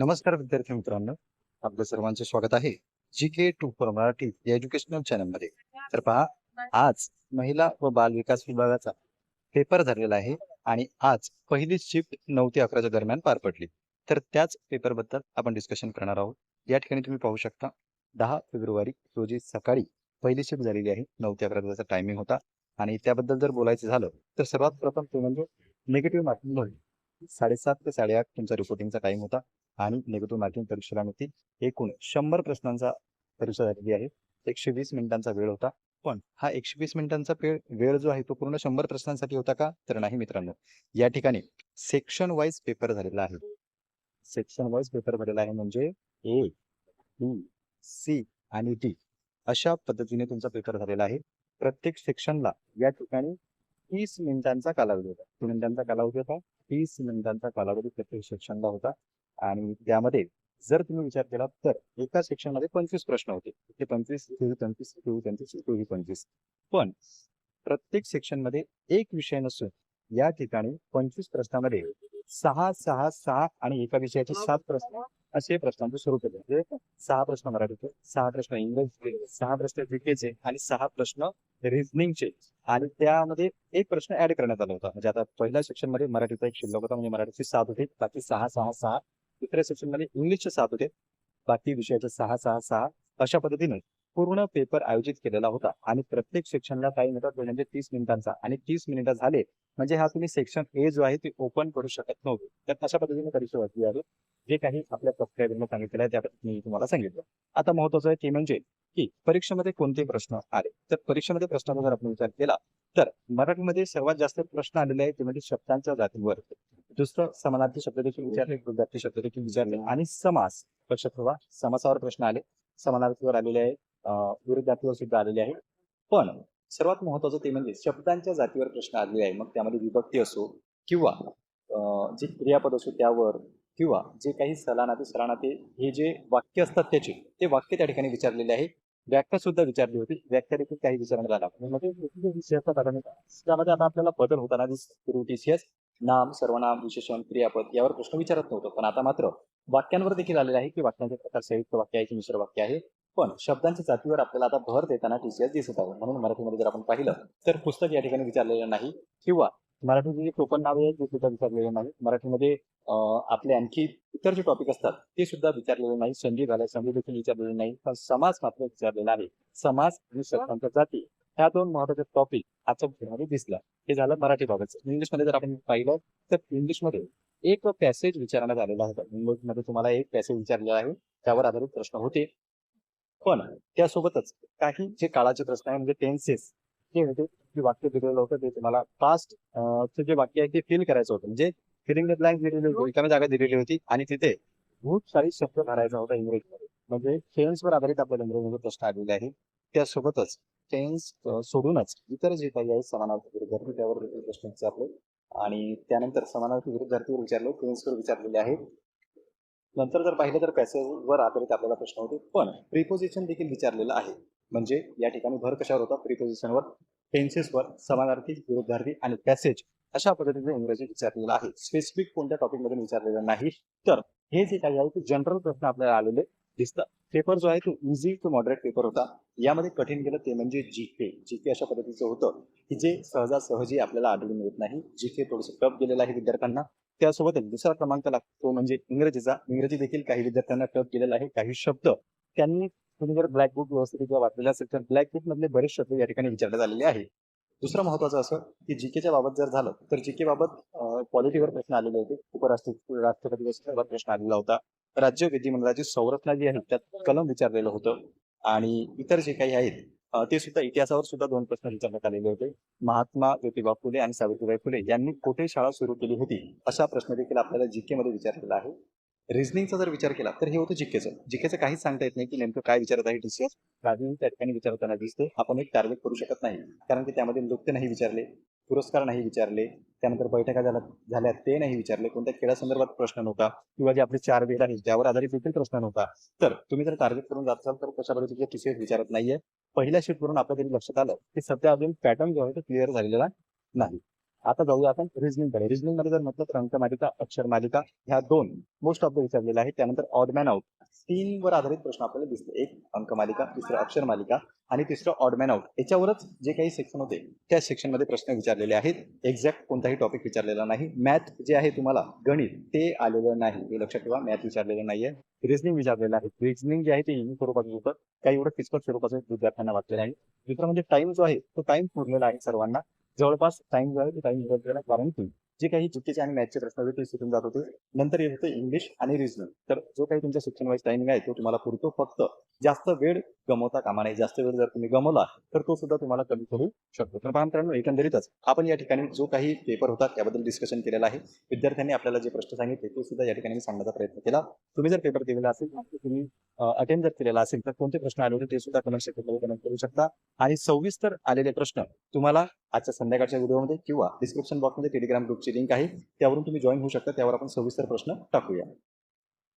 नमस्कार विद्यार्थी मित्रांनो. आपलं सर्वांचे स्वागत आहे. G K two four Marathi या एज्युकेशनल चॅनलमध्ये तर पहा आज महिला व बाल विकास विभागाचा पेपर झालेला आहे आणि आज पहिली शिफ्ट नऊ ते अकराच्या दरम्यान पार पडली. तर त्याच पेपरबद्दल आपण डिस्कशन करणार आहोत. या ठिकाणी तुम्ही पाहू शकता दहा फेब्रुवारी रोजी सकाळी पहिली शिफ्ट झालेली आहे. नऊ ते अकरा तासाचा टायमिंग होता. आणि त्याबद्दल जर बोलायचं झालं तर सर्वात प्रथम ते म्हणजे निगेटिव्ह मार्किंग साडेसात ते साडेआठ तुमचा रिपोर्टिंगचा टाइम होता. आणि निगेटिव्ह मार्किंग परीक्षेला होती एकूण शंभर प्रश्नांचा परीक्षा झालेली आहे. एकशे वीस मिनिटांचा वेळ होता. पण हा एकशे वीस मिनिटांचा वेळ वेळ जो आहे तो पूर्ण शंभर प्रश्नांसाठी होता का? तर नाही मित्रांनो. या ठिकाणी सेक्शन वाईज पेपर झालेला आहे. सेक्शन वाईज पेपर झालेला आहे म्हणजे ए बी सी आणि डी अशा पद्धतीने तुमचा पेपर झालेला आहे. प्रत्येक सेक्शनला या ठिकाणी तीस मिनिटांचा कालावधी होता. तीस मिनिटांचा कालावधी होता. तीस मिनिटांचा कालावधी प्रत्येक सेक्शनला होता. आणि त्यामध्ये जर तुम्ही विचार केला तर एका सेक्शनमध्ये पंचवीस प्रश्न होते. ते पंचवीस पंचवीस पंचवीस पंचवीस. पण प्रत्येक सेक्शनमध्ये एक विषय नसून या ठिकाणी पंचवीस प्रश्नामध्ये सहा सहा सहा आणि एका विषयाचे सात प्रश्न असे प्रश्नांचे स्वरूप केले म्हणजे सहा प्रश्न मराठीचे सहा प्रश्न इंग्रजीचे सहा प्रश्न जीकेचे आणि सहा प्रश्न रिझनिंगचे आणि त्यामध्ये एक प्रश्न ऍड करण्यात आला होता. म्हणजे आता पहिल्या सेक्शनमध्ये मराठीचा एक शिल्लक होता म्हणजे मराठीचे सात होते. बाकी सहा सहा सहा दुसऱ्या सेक्शनमध्ये इंग्लिशचे सात होते. बाकी विषयाचे सहा सहा सहा अशा पद्धतीने पूर्ण पेपर आयोजित केलेला होता. आणि प्रत्येक सेक्शनला काही होता म्हणजे तीस मिनिटांचा. आणि तीस मिनिटं झाले म्हणजे हा तुम्ही सेक्शन ए जो आहे ते ओपन करू शकत नव्हते. तर अशा पद्धतीने परीक्षा वाचली आहे. जे काही आपल्या सबस्क्रायबरने सांगितलेलं आहे त्या मी तुम्हाला सांगितलं. आता महत्वाचं आहे ते म्हणजे की परीक्षेमध्ये कोणते प्रश्न आले? तर परीक्षेमध्ये प्रश्नाचा जर आपण विचार केला तर मराठीमध्ये सर्वात जास्त प्रश्न आलेले आहे ते म्हणजे शब्दांच्या जातीवर. दुसरं समानार्थी शब्द देखील विचारले विद्यार्थी शब्द देखील विचारले. आणि समास लक्षात ठेवा. समासावर प्रश्न आले. समानार्थीवर आलेले आहे. विरुद्धार्थीवर सुद्धा आलेले आहे. पण सर्वात महत्वाचं ते म्हणजे शब्दांच्या जातीवर प्रश्न आलेले आहे. मग त्यामध्ये विभक्ती असो किंवा जे क्रियापद असो त्यावर किंवा जे काही सलानाते सलानाते हे जे वाक्य असतात त्याचे ते वाक्य त्या ठिकाणी विचारलेले आहे. व्याख्या सुद्धा विचारली होती. व्याख्या देखील काही विचारण्यात आला म्हणजे आता त्यामध्ये आता आपल्याला बदल होताना दिसतो. नाम सर्वनाम विशेषण क्रियापद यावर प्रश्न विचारत नव्हतो. पण आता मात्र वाक्यांवर देखील आलेलं आहे की वाक्यांचे प्रकार संयुक्त वाक्य आहे की मिश्र वाक्य आहे. पण शब्दांच्या जातीवर आपल्याला आता भर देताना टीसीएस दिसत आहे. म्हणून मराठीमध्ये जर आपण पाहिलं तर पुस्तक या ठिकाणी विचारलेलं नाही किंवा मराठीचे जे टोपण नाव आहे ते सुद्धा विचारलेले नाही मराठीमध्ये आपले आणखी इतर जे टॉपिक असतात ते सुद्धा विचारलेले नाही संधी झाल्या संधी देखील विचारलेले नाही. पण समाज मात्र विचारलेला आहे. समाज आणि शब्दांच्या जाती. ह्या दोन महत्त्वाचे टॉपिक आजच्या पुस्तकामध्ये दिसला. हे झालं मराठी बाबतचं इंग्लिशमध्ये जर आपण पाहिलं तर इंग्लिशमध्ये एक पॅसेज विचारण्यात आलेला होता. इंग्लिशमध्ये तुम्हाला एक पॅसेज विचारलेला आहे. त्यावर आधारित प्रश्न होते. पण त्यासोबतच काही जे काळाचे प्रश्न आहे म्हणजे टेन्सेस जे होते. जे वाक्य दिलेलं होतं ते तुम्हाला पास्ट जे वाक्य आहे ते फिल करायचं होतं. म्हणजे फिलिंग ब्लँक दिलेली होती जागा दिलेली होती. आणि तिथे खूप सारी शब्द भरायचा होता इंग्रजीमध्ये म्हणजे फ्रेंड्सवर आधारित आपल्याला इंग्रजीमध्ये प्रश्न आलेले आहे त्यासोबतच टेन्स सोडूनच इतर जे काही आहे समानार्थी विरुद्धार्थी त्यावर प्रश्न विचारले. आणि त्यानंतर समानार्थी विरुद्धार्थीवर विचारले टेन्सवर विचारलेले आहे नंतर जर पाहिलं तर पॅसेजवर आधारित आपल्याला प्रश्न होते. पण प्रिपोजिशन देखील विचारलेलं आहे. म्हणजे या ठिकाणी भर कशावर होता? प्रिपोजिशनवर टेन्सेसवर समानार्थी विरुद्धार्थी आणि पॅसेज अशा पद्धतीने इंग्रजी विचारलेलं आहे. स्पेसिफिक कोणत्या टॉपिक मधून विचारलेलं नाही. तर हे जे काही आहे ते जनरल प्रश्न आपल्याला आलेले दिसतं. पेपर जो आहे तो इझी टू मॉडरेट पेपर होता. यामध्ये कठीण गेलं ते म्हणजे जीके जीके अशा पद्धतीचं होतं की जे सहजासहजी आपल्याला आढळून येत नाही. जीके थोडंसं टफ गेलेलं आहे विद्यार्थ्यांना. त्यासोबत दुसरा क्रमांक लागतो म्हणजे इंग्रजीचा. इंग्रजी देखील काही विद्यार्थ्यांना टफ गेलेला आहे. काही शब्द त्यांनी तुम्ही जर ब्लॅक बुक किंवा वाचलेला असेल तर ब्लॅक बुक मधले बरेच शब्द या ठिकाणी विचारण्यात आलेले आहे दुसरं महत्वाचं असं की जीकेच्या बाबत जर झालं तर जीके बाबत क्वालिटीवर प्रश्न आलेले होते. उपराष्ट्रपती राष्ट्रपती प्रश्न आलेला होता. राज्य विधिमंडळाची संरचना जी आहे त्यात कलम विचारलेलं होतं. आणि इतर जे काही आहेत ते सुद्धा इतिहासावर सुद्धा दोन प्रश्न विचारण्यात आलेले होते. महात्मा ज्योतिबा फुले आणि सावित्रीबाई फुले यांनी कुठे शाळा सुरू केली होती? असा प्रश्न देखील आपल्याला जीके मध्ये विचारलेला आहे. रिझनिंगचा जर विचार केला तर हे होतं जिकेचं. जिकेचं काहीच सांगता येत नाही की नेमकं काय विचारत आहे टीसीएस काही त्या ठिकाणी विचारताना दिसते. आपण एक टार्गेट करू शकत नाही. कारण की त्यामध्ये नृत्य नाही विचारले. पुरस्कार नाही विचारले त्यानंतर बैठका झाल्या झाल्या ते नाही विचारले कोणत्या खेळासंदर्भात प्रश्न नव्हता किंवा जे आपले चार वेळ आहे त्यावर आधारित देखील प्रश्न नव्हता. तर तुम्ही जर टार्गेट करून जात असाल तर कशा पद्धतीचे टीसीएस विचारत नाहीये. पहिल्या शीट वरून आपल्या तरी लक्षात आलं की सध्या अजून पॅटर्न जो आहे तो क्लिअर झालेला नाही. आता जाऊया आपण रिझनिंगकडे. रिजनिंगमध्ये जर म्हटलं तर अंकमालिका अक्षर मालिका ह्या दोन मोस्ट ऑफ द विचारलेल्या आहेत. त्यानंतर ऑडमॅन आउट तीन वर आधारित प्रश्न आपल्याला दिसले. एक अंक मालिका दुसरं अक्षर मालिका आणि तिसरं ऑडमॅन आउट याच्यावरच जे काही सेक्शन होते त्या सेक्शनमध्ये प्रश्न विचारलेले आहेत. एक्झॅक्ट कोणताही टॉपिक विचारलेला नाही. मॅथ जे आहे तुम्हाला गणित ते आलेलं नाही. हे लक्षात ठेवा मॅथ विचारलेलं नाहीये. रिझनिंग विचारलेलं आहे. रिझनिंग जे आहे ते इंग्लिश स्वरूपाचं होतं. काही एवढं किचकट स्वरूपाचं विद्यार्थ्यांना वाचलेलं आहे दुसरं म्हणजे टाइम जो आहे तो टाइम पुरलेला आहे सर्वांना. जवळपास टाइम जो आहे तो टाइम कारण जे काही चुकीचे आणि मॅथचे प्रश्न होते ते सुटून जात होते. नंतर येत होतं इंग्लिश आणि रिजनिंग तर जो काही तुमच्या शिक्षण वाईज टाइमिंग आहे तो तुम्हाला पुरतो. फक्त जास्त वेळ गमवता कामा नाही जास्त वेळ जर तुम्ही गमवला तर तो सुद्धा तुम्हाला कमी करू शकतो. तर मित्रांनो एकंदरीतच आपण या ठिकाणी जो काही पेपर होता त्याबद्दल डिस्कशन केलेलं आहे. विद्यार्थ्यांनी आपल्याला जे प्रश्न सांगितले ते सुद्धा या ठिकाणी सांगण्याचा प्रयत्न केला. तुम्ही जर पेपर दिलेला असेल तर तुम्ही अटेंड जर केलेला असेल तर कोणते प्रश्न आले होते ते सुद्धा कमेंट सेक्शनमध्ये कमेंट करू शकता. आणि सविस्तर आलेले प्रश्न तुम्हाला आजच्या संध्याकाळच्या व्हिडिओमध्ये किंवा डिस्क्रिप्शन बॉक्समध्ये टेलिग्राम ग्रुपची लिंक आहे. त्यावरून तुम्ही जॉईन होऊ शकता. त्यावर आपण सविस्तर प्रश्न टाकूया.